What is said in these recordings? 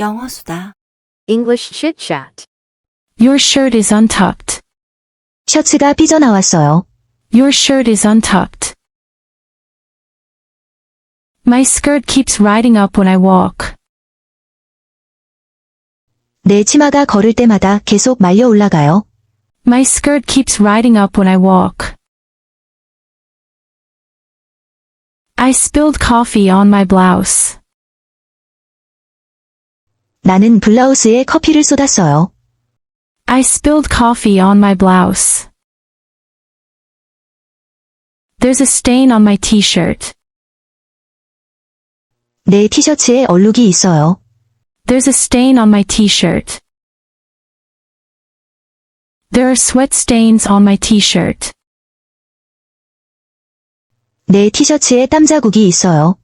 영어 수다. English chit chat. Your shirt is untucked. 셔츠가 삐져나왔어요. Your shirt is untucked. My skirt keeps riding up when I walk. 내 치마가 걸을 때마다 계속 말려 올라가요. My skirt keeps riding up when I walk. I spilled coffee on my blouse. 나는 블라우스에 커피를 쏟았어요. I spilled coffee on my blouse. There's a stain on my t-shirt. 내 티셔츠에 얼룩이 있어요. There's a stain on my t-shirt. There are sweat stains on my t-shirt. 내 티셔츠에 땀 자국이 있어요.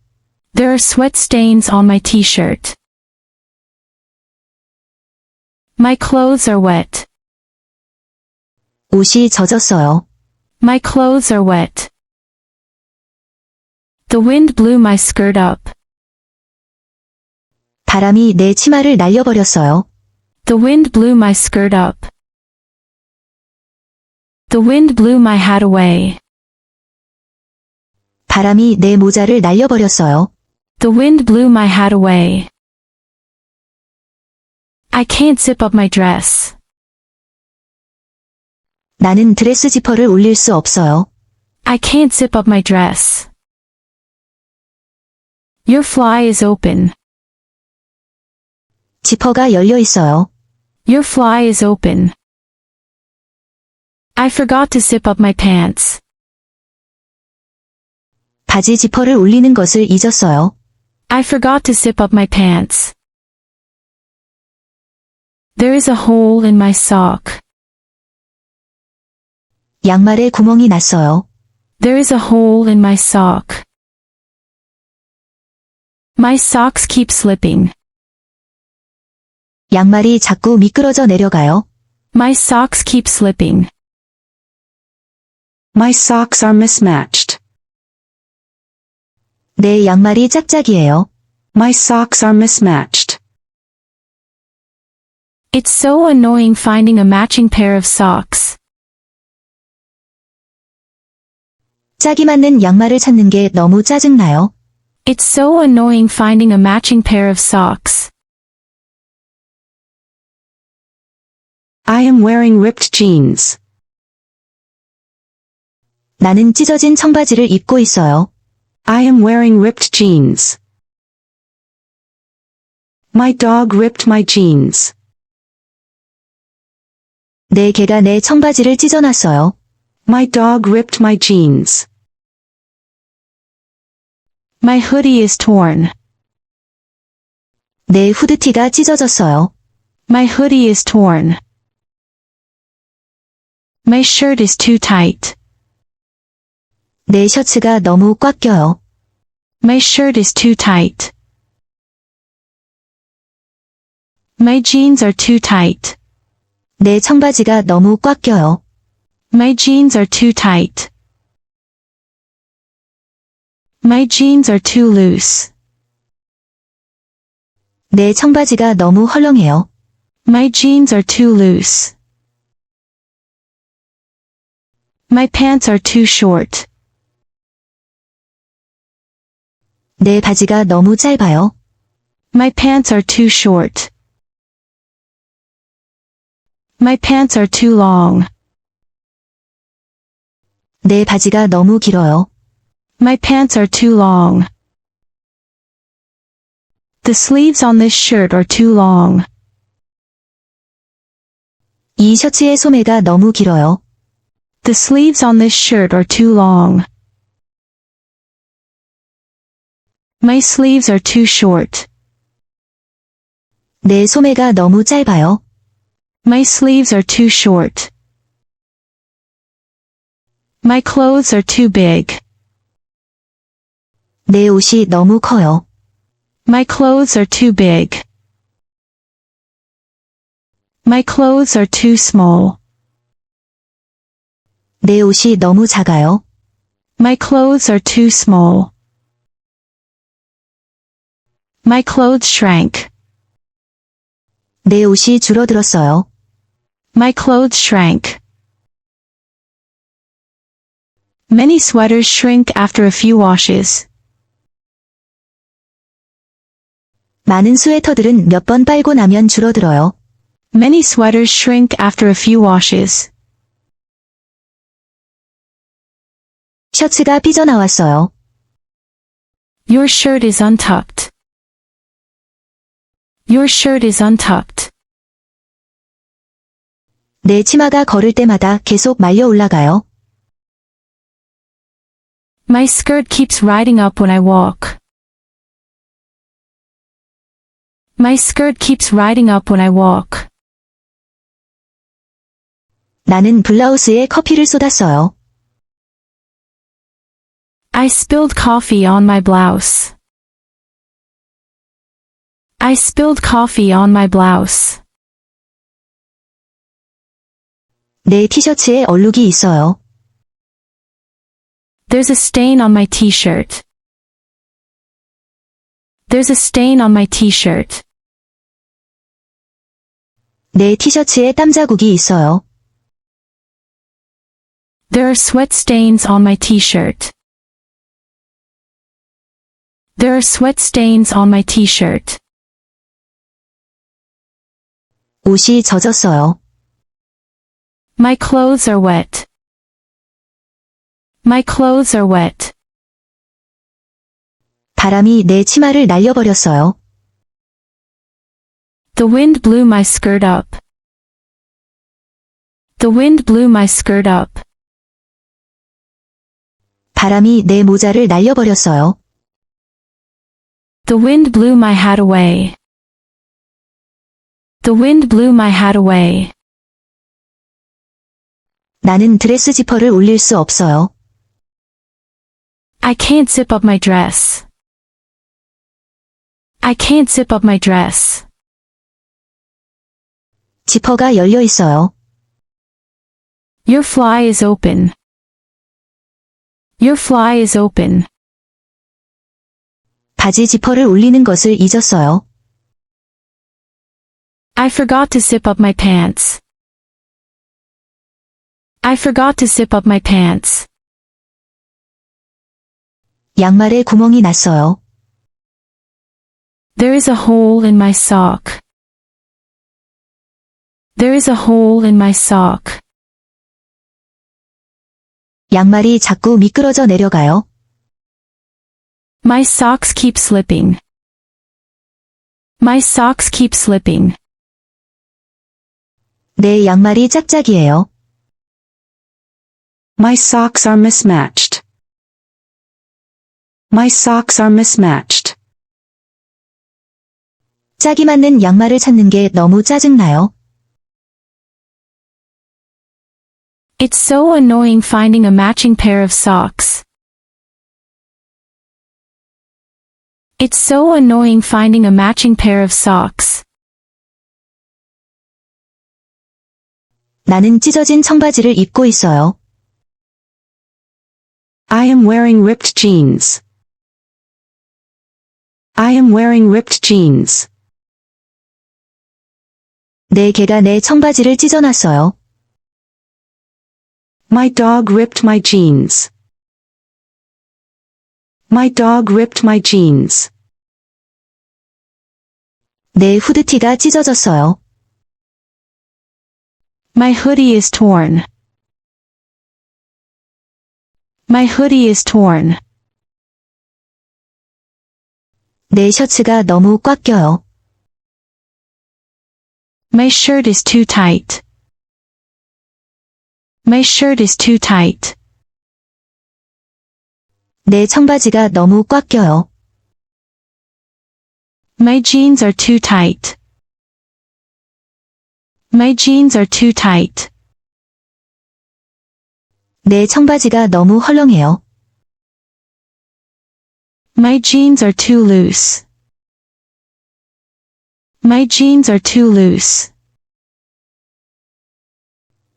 There are sweat stains on my t-shirt. My clothes are wet. 옷이 젖었어요. My clothes are wet. The wind blew my skirt up. 바람이 내 치마를 날려버렸어요. The wind blew my skirt up. The wind blew my hat away. 바람이 내 모자를 날려버렸어요. The wind blew my hat away. I can't zip up my dress. 나는 드레스 지퍼를 올릴 수 없어요. I can't zip up my dress. Your fly is open. 지퍼가 열려 있어요. Your fly is open. I forgot to zip up my pants. 바지 지퍼를 올리는 것을 잊었어요. I forgot to zip up my pants. There is a hole in my sock. 양말에 구멍이 났어요. There is a hole in my sock. My socks keep slipping. 양말이 자꾸 미끄러져 내려가요. My socks keep slipping. My socks are mismatched. 내 양말이 짝짝이에요. My socks are mismatched. It's so annoying finding a matching pair of socks. 짝이 맞는 양말을 찾는 게 너무 짜증나요. It's so annoying finding a matching pair of socks. I am wearing ripped jeans. 나는 찢어진 청바지를 입고 있어요. I am wearing ripped jeans. My dog ripped my jeans. 내 개가 내 청바지를 찢어놨어요. My dog ripped my jeans. My hoodie is torn. 내 후드티가 찢어졌어요. My hoodie is torn. My shirt is too tight. 내 셔츠가 너무 꽉 껴요. My shirt is too tight. My jeans are too tight. 내 청바지가 너무 꽉 껴요. My jeans are too tight. My jeans are too loose. 내 청바지가 너무 헐렁해요. My jeans are too loose. My pants are too short. 내 바지가 너무 짧아요. My pants are too short. My pants are too long. 내 바지가 너무 길어요. My pants are too long. The sleeves on this shirt are too long. 이 셔츠의 소매가 너무 길어요. The sleeves on this shirt are too long. My sleeves are too short. 내 소매가 너무 짧아요. My sleeves are too short. My clothes are too big. 내 옷이 너무 커요. My clothes are too big. My clothes are too small. 내 옷이 너무 작아요. My clothes are too small. My clothes shrank. 내 옷이 줄어들었어요. My clothes shrank. Many sweaters shrink after a few washes. 많은 스웨터들은 몇 번 빨고 나면 줄어들어요. Many sweaters shrink after a few washes. 셔츠가 삐져나왔어요. Your shirt is untucked. Your shirt is untucked. 내 치마가 걸을 때마다 계속 말려 올라가요. My skirt keeps riding up when I walk. My skirt keeps riding up when I walk. 나는 블라우스에 커피를 쏟았어요. I spilled coffee on my blouse. I spilled coffee on my blouse. 내 티셔츠에 얼룩이 있어요. There's a stain on my t-shirt. There's a stain on my t-shirt. 내 티셔츠에 땀 자국이 있어요. There are sweat stains on my t-shirt. There are sweat stains on my t-shirt. 옷이 젖었어요. My clothes are wet. My clothes are wet. 바람이 내 치마를 날려버렸어요. The wind blew my skirt up. The wind blew my skirt up. 바람이 내 모자를 날려버렸어요. The wind blew my hat away. The wind blew my hat away. 나는 드레스 지퍼를 올릴 수 없어요. I can't zip up my dress. I can't zip up my dress. 지퍼가 열려 있어요. Your fly is open. Your fly is open. 바지 지퍼를 올리는 것을 잊었어요. I forgot to zip up my pants. I forgot to zip up my pants. 양말에 구멍이 났어요. There is a hole in my sock. There is a hole in my sock. 양말이 자꾸 미끄러져 내려가요. My socks keep slipping. My socks keep slipping. 내 양말이 짝짝이에요. My socks are mismatched. My socks are mismatched. 짝이 맞는 양말을 찾는 게 너무 짜증나요. It's so annoying finding a matching pair of socks. It's so annoying finding a matching pair of socks. 나는 찢어진 청바지를 입고 있어요. I am wearing ripped jeans. I am wearing ripped jeans. 내 개가 내 청바지를 찢어놨어요. My dog ripped my jeans. My dog ripped my jeans. 내 후드티가 찢어졌어요. My hoodie is torn. My hoodie is torn. 내 셔츠가 너무 꽉 껴요. My shirt is too tight. My shirt is too tight. 내 청바지가 너무 꽉 껴요. My jeans are too tight. My jeans are too tight. 내 청바지가 너무 헐렁해요. My jeans are too loose. My jeans are too loose.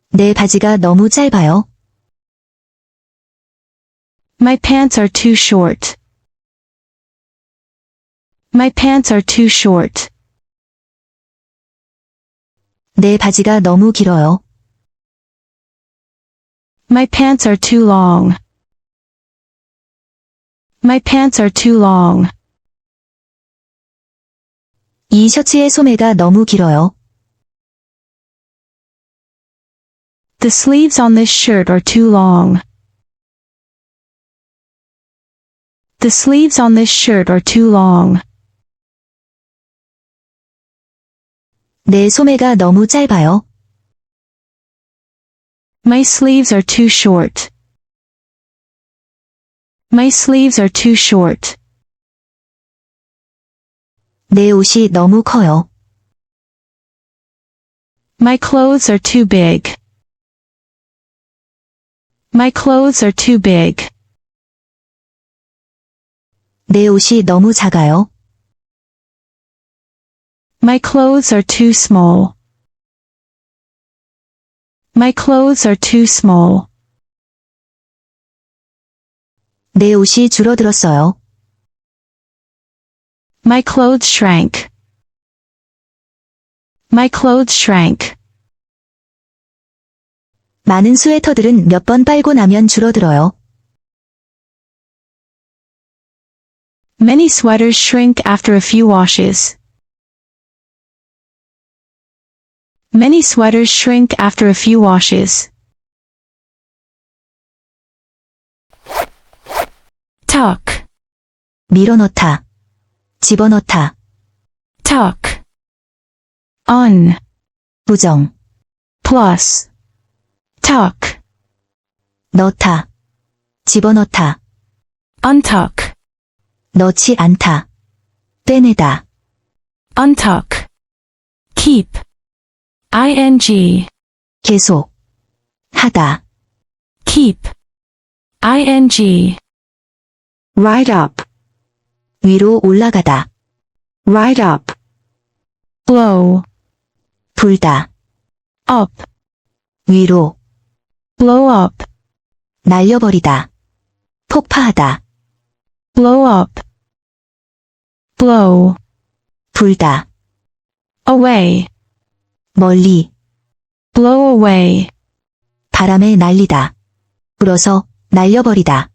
내 바지가 너무 짧아요. My pants are too short. My pants are too short. 내 바지가 너무 길어요. My pants are too long. My pants are too long. 이 셔츠의 소매가 너무 길어요. The sleeves on this shirt are too long. The sleeves on this shirt are too long. 내 소매가 너무 짧아요. My sleeves are too short. My sleeves are too short. 내 옷이 너무 커요. My clothes are too big. My clothes are too big. 내 옷이 너무 작아요. My clothes are too small. My clothes are too small. 내 옷이 줄어들었어요. My clothes shrank. My clothes shrank. 많은 스웨터들은 몇 번 빨고 나면 줄어들어요. Many sweaters shrink after a few washes. Many sweaters shrink after a few washes. Tuck, 밀어넣다. 집어넣다. tuck. Un, 부정. plus. Tuck, 넣다. 집어넣다. untuck, 넣지 않다. 떼내다. untuck. Keep. ing, 계속. 하다. keep. ing, Ride up. 위로 올라가다. Ride up. blow, 불다. up, 위로. blow up, 날려버리다. 폭파하다. blow up. blow, 불다. away, 멀리. blow away, 바람에 날리다. 불어서 날려버리다.